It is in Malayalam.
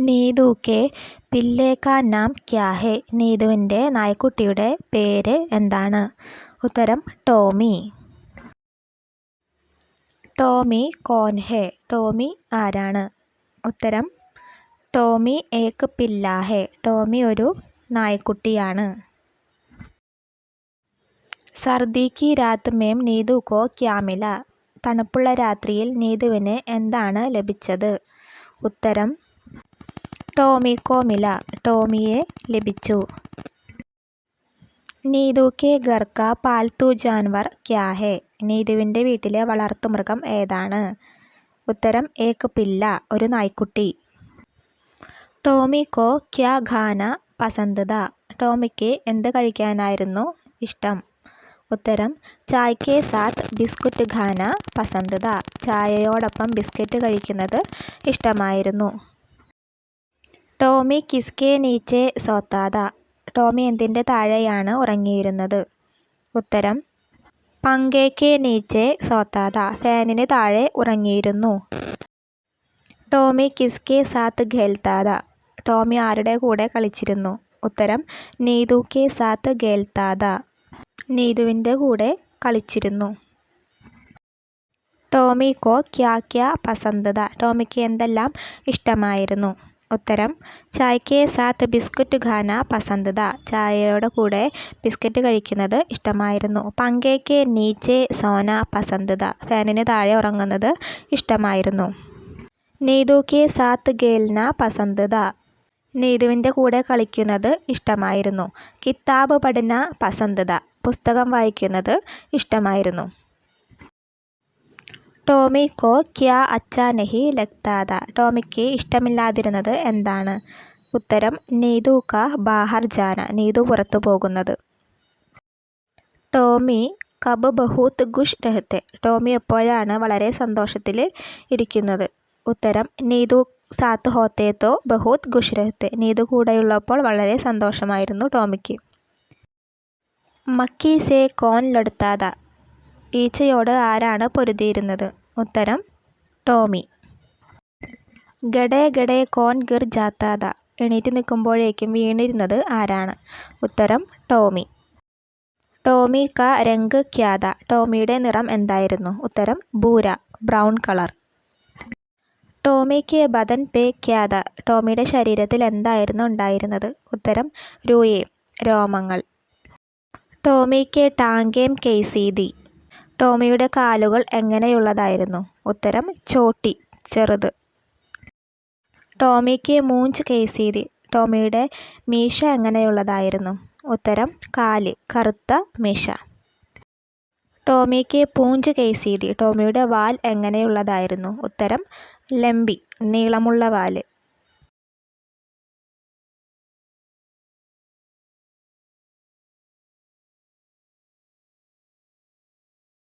നീതു കെ പില്ലേ നാം ക്യാ ഹെ നീതുവിന്റെ നായ്ക്കുട്ടിയുടെ പേര് എന്താണ്? ഉത്തരം ടോമി. ടോമി കോൻ ഹെ ടോമി ആരാണ്? ഉത്തരം ടോമി ഏക്ക് പില്ലാ ഹെ ടോമി ഒരു നായ്ക്കുട്ടിയാണ്. സർദി കി രാത് മേം നീതു കോ ക്യാമില. തണുപ്പുള്ള രാത്രിയിൽ നീതുവിന് എന്താണ് ലഭിച്ചത്? ഉത്തരം ടോമിക്കോ മില ടോമിയെ ലഭിച്ചു. നീതു കെ ഗർക്ക പാൽത്തു പാൽതു ജാൻവർ ക്യാ ഹെ നീതുവിന്റെ വീട്ടിലെ വളർത്തുമൃഗം ഏതാണ്? ഉത്തരം ഏക്ക് പില്ല ഒരു നായ്ക്കുട്ടി. ടോമിക്കോ ക്യാ ഖാന പസന്ത് താ ടോമിക്ക് എന്ത് കഴിക്കാനായിരുന്നു ഇഷ്ടം? ഉത്തരം ചായ്ക്ക് സാത്ത് ബിസ്കുറ്റ് ഖാന പസന്ത് താ ചായയോടൊപ്പം ബിസ്ക്കറ്റ് കഴിക്കുന്നത് ഇഷ്ടമായിരുന്നു. ടോമി കിസ്കെ നീച്ചെ സോത്താത ടോമി എന്തിന്റെ താഴെയാണ് ഉറങ്ങിയിരുന്നത്? ഉത്തരം പങ്കെ കെ നീച്ചെ സോത്താത ഫാനിന് താഴെ ഉറങ്ങിയിരുന്നു. ടോമി കിസ്കെ സാത്ത് ഖേൽത്താത ടോമി ആരുടെ കൂടെ കളിച്ചിരുന്നു? ഉത്തരം നീതു കെ സാത്ത് ഖേൽത്താത നീതുവിന്റെ കൂടെ കളിച്ചിരുന്നു. ടോമിക്കോ ക്യാ ക്യാ പസന്തത ടോമിക്ക് എന്തെല്ലാം ഇഷ്ടമായിരുന്നു? ഉത്തരം ചായ്ക്ക് സാത്ത് ബിസ്കുറ്റ് ഖാന പസന്ത് താ ചായയുടെ കൂടെ ബിസ്ക്കറ്റ് കഴിക്കുന്നത് ഇഷ്ടമായിരുന്നു. പങ്കേക്ക് നീച്ചെ സോന പസന്ത് ഫാനിന് താഴെ ഉറങ്ങുന്നത് ഇഷ്ടമായിരുന്നു. നീതു കെ സാത്ത് ഗേൽന പസന്ത് നെയ്തുവിന്റെ കൂടെ കളിക്കുന്നത് ഇഷ്ടമായിരുന്നു. കിതാബ് പഠന പസന്ത് പുസ്തകം വായിക്കുന്നത് ഇഷ്ടമായിരുന്നു. ടോമി കോ ക്യാ അച്ഛാ നഹി ലഗ്താ ടോമിക്ക് ഇഷ്ടമില്ലാതിരുന്നത് എന്താണ്? ഉത്തരം നീതു കാ ബാഹർ ജാന നീതു പുറത്തു പോകുന്നത്. ടോമി കബ് ബഹൂത്ത് ഖുഷ് രഹത്തെ. ടോമി എപ്പോഴാണ് വളരെ സന്തോഷത്തിൽ ഇരിക്കുന്നത്? ഉത്തരം നീതു സാത്ത് ഹോത്തേത്തോ ബഹൂത്ത് ഖുഷ് രഹത്തെ. നീതു കൂടെയുള്ളപ്പോൾ വളരെ സന്തോഷമായിരുന്നു ടോമിക്ക്. മക്കി സേ കോൻ ലടുത്താത ഈച്ചയോട് ആരാണ് പൊരുതിയിരുന്നത്? ഉത്തരം ടോമി. ഗഡേ ഗഡേ കോൻ ഗിർ ജാത്താ. താ എണീറ്റ് നിൽക്കുമ്പോഴേക്കും വീണിരുന്നത് ആരാണ്? ഉത്തരം ടോമി. ടോമി കാ രംഗ് ക്യാ താ ടോമിയുടെ നിറം എന്തായിരുന്നു? ഉത്തരം ഭൂര ബ്രൗൺ കളർ. ടോമി കെ ബദൻ പേ ക്യാ താ ടോമിയുടെ ശരീരത്തിൽ എന്തായിരുന്നു ഉണ്ടായിരുന്നത്? ഉത്തരം രൂയേം രോമങ്ങൾ. ടോമി കെ ടാങ്കേം കെയ്സീതി ടോമിയുടെ കാലുകൾ എങ്ങനെയുള്ളതായിരുന്നു? ഉത്തരം ചോട്ടി ചെറുത്. ടോമിക്ക് മൂഞ്ച് കേസീതി ടോമിയുടെ മീശ എങ്ങനെയുള്ളതായിരുന്നു? ഉത്തരം കാൽ കറുത്ത മീശ. ടോമിക്ക് പൂഞ്ച് കേസീതി ടോമിയുടെ വാൽ എങ്ങനെയുള്ളതായിരുന്നു? ഉത്തരം ലംബി നീളമുള്ള വാൽ.